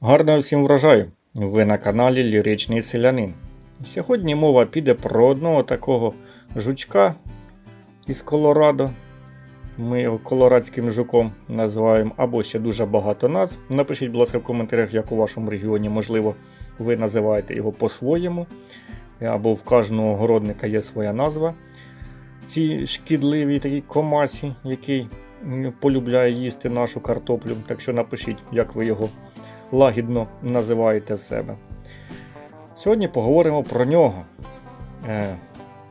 Гарного всім врожаю! Ви на каналі Ліричний Селянин. Сьогодні мова піде про одного такого жучка із Колорадо. Ми його колорадським жуком називаємо, або ще дуже багато назв. Напишіть, будь ласка, в коментарях, як у вашому регіоні, можливо, ви називаєте його по-своєму, або в кожного городника є своя назва. Ці шкідливі такі комасі, який полюбляє їсти нашу картоплю. Так що напишіть, як ви його лагідно називаєте в себе. Сьогодні поговоримо про нього. Е,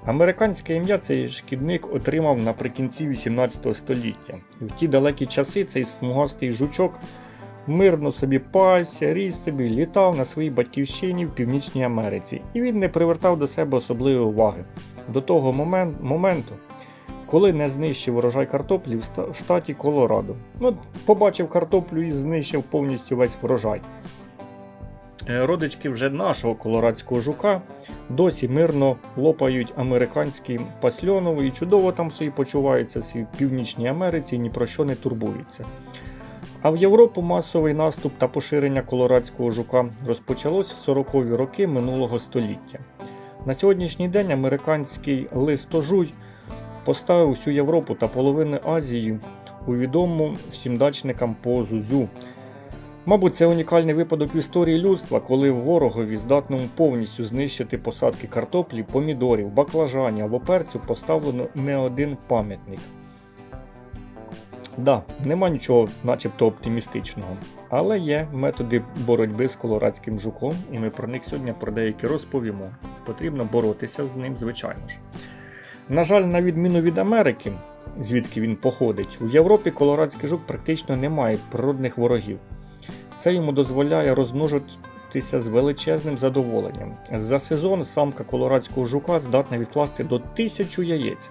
Американське ім'я цей шкідник отримав наприкінці 18 століття. В ті далекі часи цей смугастий жучок мирно собі пасся, ріс собі, літав на своїй батьківщині в Північній Америці, і він не привертав до себе особливої уваги до того момент, моменту, коли не знищив урожай картоплі в штаті Колорадо. Ну, побачив картоплю і знищив повністю весь врожай. Е, Родички вже нашого колорадського жука досі мирно лопають американські пасльонови і чудово там собі почуваються в Північній Америці і ні про що не турбуються. А в Європу масовий наступ та поширення колорадського жука розпочалось в 40-ві роки минулого століття. На сьогоднішній день американський листожуй поставив всю Європу та половину Азії у відому всім дачникам по Зузю. Мабуть, це унікальний випадок в історії людства, коли ворогові здатному повністю знищити посадки картоплі, помідорів, баклажанів або перцю поставлено не один пам'ятник. Да, нема нічого начебто оптимістичного, але є методи боротьби з колорадським жуком, і ми про них сьогодні про деякі розповімо. Потрібно боротися з ним, звичайно ж. На жаль, на відміну від Америки, звідки він походить, в Європі колорадський жук практично не має природних ворогів. Це йому дозволяє розмножитися з величезним задоволенням. За сезон самка колорадського жука здатна відкласти до тисячу яєць.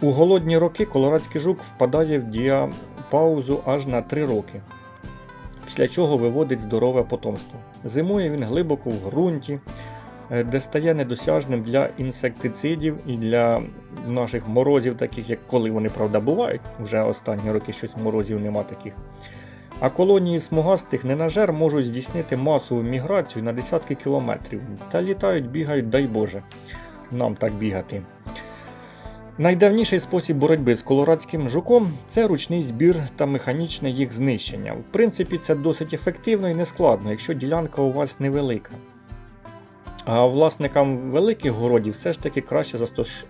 У голодні роки колорадський жук впадає в діапаузу аж на 3 роки, після чого виводить здорове потомство. Зимує він глибоко в ґрунті, де стає недосяжним для інсектицидів і для наших морозів, таких як коли вони правда бувають. Вже останні роки щось морозів нема таких. А колонії смугастих ненажер можуть здійснити масову міграцію на десятки кілометрів та літають, бігають, дай Боже, нам так бігати. Найдавніший спосіб боротьби з колорадським жуком це ручний збір та механічне їх знищення. В принципі, це досить ефективно і нескладно, якщо ділянка у вас невелика. А власникам великих городів все ж таки краще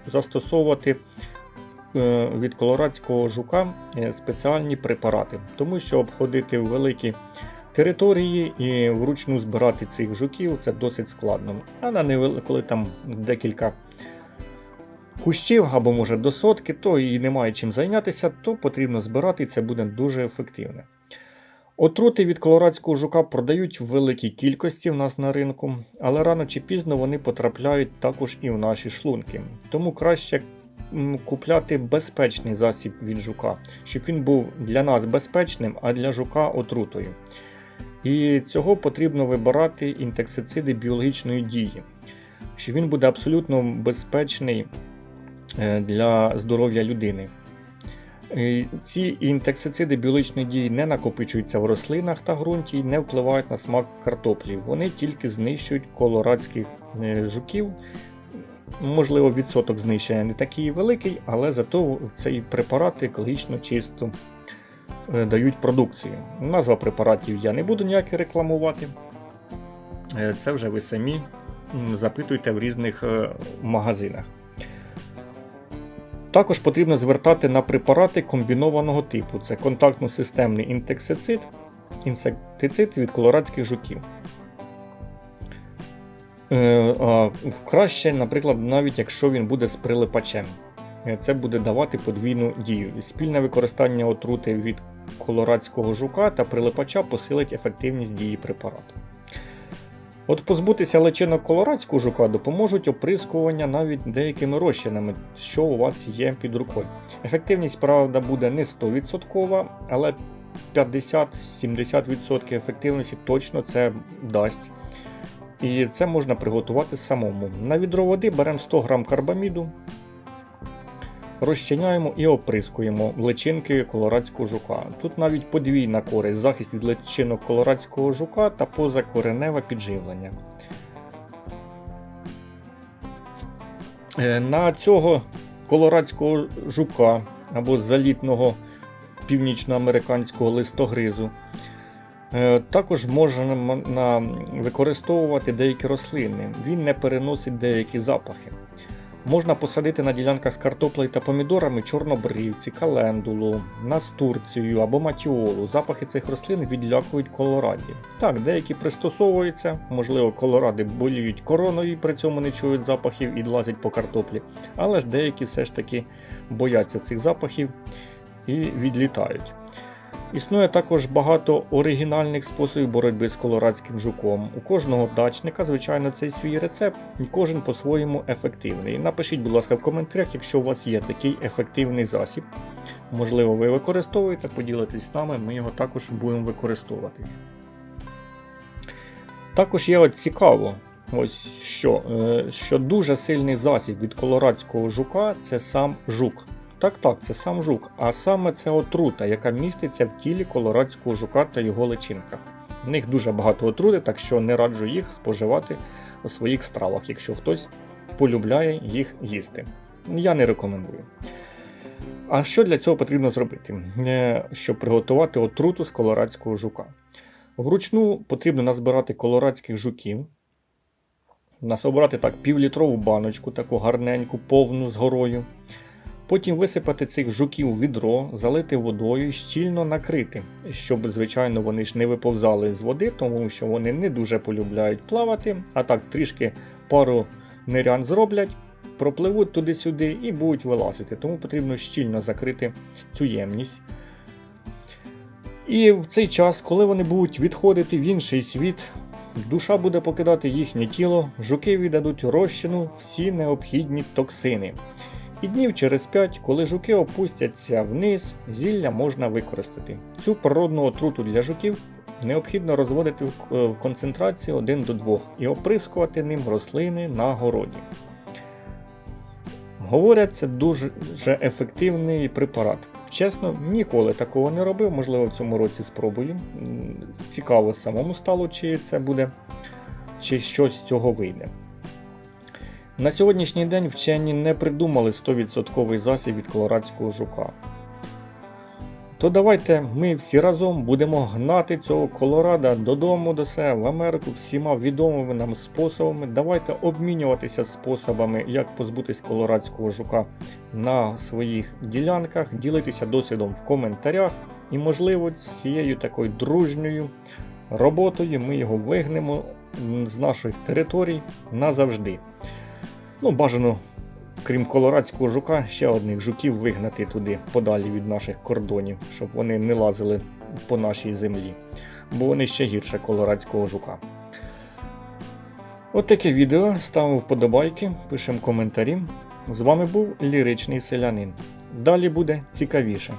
застосовувати е, від колорадського жука е, спеціальні препарати, тому що обходити великі території і вручну збирати цих жуків це досить складно. А на невел... коли там декілька кущів або може до сотки, то і немає чим зайнятися, то потрібно збирати і це буде дуже ефективно. Отрути від колорадського жука продають в великій кількості в нас на ринку, але рано чи пізно вони потрапляють також і в наші шлунки. Тому краще купляти безпечний засіб від жука, щоб він був для нас безпечним, а для жука отрутою. І цього потрібно вибирати інтексициди біологічної дії, що він буде абсолютно безпечний е, для здоров'я людини. Е, Ці інтексициди біологічної дії не накопичуються в рослинах та ґрунті і не впливають на смак картоплі. Вони тільки знищують колорадських е, жуків. Можливо, відсоток знищення не такий великий, але зато цей препарат екологічно чисто е, дають продукцію. Назва препаратів я не буду ніяк рекламувати. Це вже ви самі запитуйте в різних магазинах. Також потрібно звертати на препарати комбінованого типу. Це контактно-системний інтексицид, інсектицид від колорадських жуків. Е, а Краще, наприклад, навіть якщо він буде з прилипачем. Е, Це буде давати подвійну дію. Спільне використання отрути від колорадського жука та прилипача посилить ефективність дії препарату. От позбутися личинок колорадського жука допоможуть оприскування навіть деякими розчинами, що у вас є під рукою. Ефективність, правда, буде не 100%, але 50-70% ефективності точно це дасть. І це можна приготувати самому. На відро води беремо 100 г карбаміду, розчиняємо і оприскуємо личинки колорадського жука. Тут навіть подвійна користь, захист від личинок колорадського жука та позакореневе підживлення. Е, На цього колорадського жука або залітного північноамериканського листогризу е, також можна використовувати деякі рослини. Він не переносить деякі запахи. Можна посадити на ділянках з картоплею та помідорами чорнобривці, календулу, настурцію або матіолу. Запахи цих рослин відлякують колораді. Так, деякі пристосовуються, можливо, колоради боліють короною і при цьому не чують запахів і лазять по картоплі. Але ж деякі все ж таки бояться цих запахів і відлітають. Існує також багато оригінальних способів боротьби з колорадським жуком. У кожного дачника, звичайно, цей свій рецепт, і кожен по-своєму ефективний. Напишіть, будь ласка, в коментарях, якщо у вас є такий ефективний засіб. Можливо, ви використовуєте, поділитесь з нами, ми його також будемо використовуватись. Також є от цікаво, ось що, е, що дуже сильний засіб від колорадського жука це сам жук. Так, так, це сам жук, а саме це отрута, яка міститься в тілі колорадського жука та його личинках. В них дуже багато отрути, так що не раджу їх споживати у своїх стравах, якщо хтось полюбляє їх їсти. Я не рекомендую. А що для цього потрібно зробити, Е, щоб приготувати отруту з колорадського жука? Вручну потрібно назбирати колорадських жуків, насобрати так півлітрову баночку, таку гарненьку, повну з горою. Потім висипати цих жуків у відро, залити водою і щільно накрити, щоб, звичайно, вони ж не виповзали з води, тому що вони не дуже полюбляють плавати, а так трішки пару нирян зроблять, пропливуть туди-сюди і будуть вилазити. Тому потрібно щільно закрити цю ємність. І в цей час, коли вони будуть відходити в інший світ, душа буде покидати їхнє тіло, жуки віддадуть розчину всі необхідні токсини. І днів через 5, коли жуки опустяться вниз, зілля можна використати. Цю природну отруту для жуків необхідно розводити в е, концентрації 1 до 2 і оприскувати ним рослини на городі. Говорять, це дуже ефективний препарат. Чесно, ніколи такого не робив, можливо, в цьому році спробую. Цікаво самому стало, чи це буде, чи щось з цього вийде. На сьогоднішній день вчені не придумали 100% засіб від колорадського жука. То давайте ми всі разом будемо гнати цього колорада додому до себе в Америку всіма відомими нам способами. Давайте обмінюватися способами, як позбутись колорадського жука на своїх ділянках, ділитися досвідом в коментарях. І, можливо, всією такою дружньою роботою ми його вигнемо з наших територій назавжди. Ну, бажано, крім колорадського жука, ще одних жуків вигнати туди подалі від наших кордонів, щоб вони не лазили по нашій землі. Бо вони ще гірше колорадського жука. От таке відео. Ставимо вподобайки, пишемо коментарі. З вами був ліричний селянин. Далі буде цікавіше.